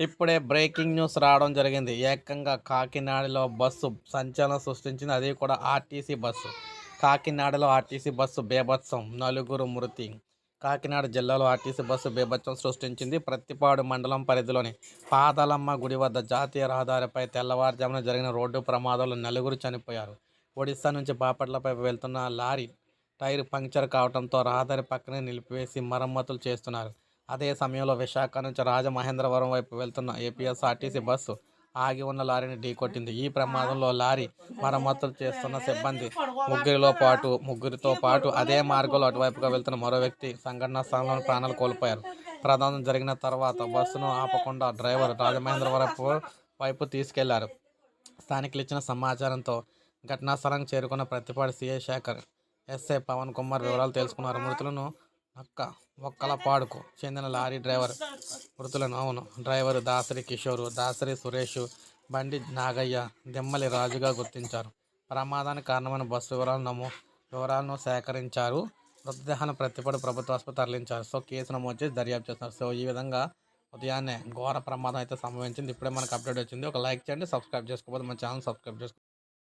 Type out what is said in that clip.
ఇప్పుడే breaking news రావడం జరిగింది. ఏకంగా కాకినాడలో బస్సు సంచలనం సృష్టించింది. అది కూడా ఆర్టీసీ బస్సు. కాకినాడలో ఆర్టీసీ బస్సు బేభత్సం. నలుగురు మృతి. కాకినాడ జిల్లాలో ఆర్టీసీ బస్సు బేభత్సం సృష్టించింది ప్రత్తిపాడు మండలం పరిధిలోని పాదాలమ్మ గుడి వద్ద జాతీయ రహదారిపై తెల్లవారుజామున జరిగిన రోడ్డు ప్రమాదంలో నలుగురు చనిపోయారు. ఒడిశా నుంచి బాపట్లపై వెళ్తున్న లారీ టైర్ పంక్చర్ కావడంతో రహదారి పక్కనే నిలిపివేసి మరమ్మతులు చేస్తున్నారు. అదే సమయంలో విశాఖ నుంచి రాజమహేంద్రవరం వైపు వెళ్తున్న ఏపీఎస్ఆర్టీసీ బస్సు ఆగి ఉన్న లారీని ఢీకొట్టింది. ఈ ప్రమాదంలో లారీ మరమ్మతులు చేస్తున్న సిబ్బంది ముగ్గురిలో పాటు ముగ్గురితో పాటు అదే మార్గంలో అటువైపుగా వెళ్తున్న మరో వ్యక్తి సంఘటనా స్థలంలో ప్రాణాలు కోల్పోయారు. ప్రమాదం జరిగిన తర్వాత బస్సును ఆపకుండా డ్రైవర్ రాజమహేంద్రవరం వైపు తీసుకెళ్ళారు. స్థానికులు ఇచ్చిన సమాచారంతో ఘటనా స్థలానికి చేరుకున్న ప్రతిపాటి సీఐ శేఖర్ ఎస్ఐ పవన్ కుమార్ వివరాలు తెలుసుకున్నారు. మృతులను అక్క ఒక్కలపాడుకు చెందిన లారీ డ్రైవర్ మృతులను అవును. డ్రైవరు దాసరి కిషోరు దాసరి సురేష్ బండి నాగయ్య దిమ్మలి రాజుగా గుర్తించారు. ప్రమాదానికి కారణమైన బస్సు వివరాలు నమో వివరాలను సేకరించారు. మృతదేహాన్ని ప్రతిపాడు ప్రభుత్వ ఆసుపత్రి తరలించారు. సో కేసు నమోదు చేసి దర్యాప్తు చేస్తున్నారు. సో ఈ విధంగా ఉదయాన్నే ఘోర ప్రమాదం అయితే సంభవించింది. ఇప్పుడే మనకు అప్డేట్ వచ్చింది. ఒక లైక్ చేయండి సబ్స్క్రైబ్ చేసుకోకపోతే మన ఛానల్ సబ్స్క్రైబ్ చేసుకోండి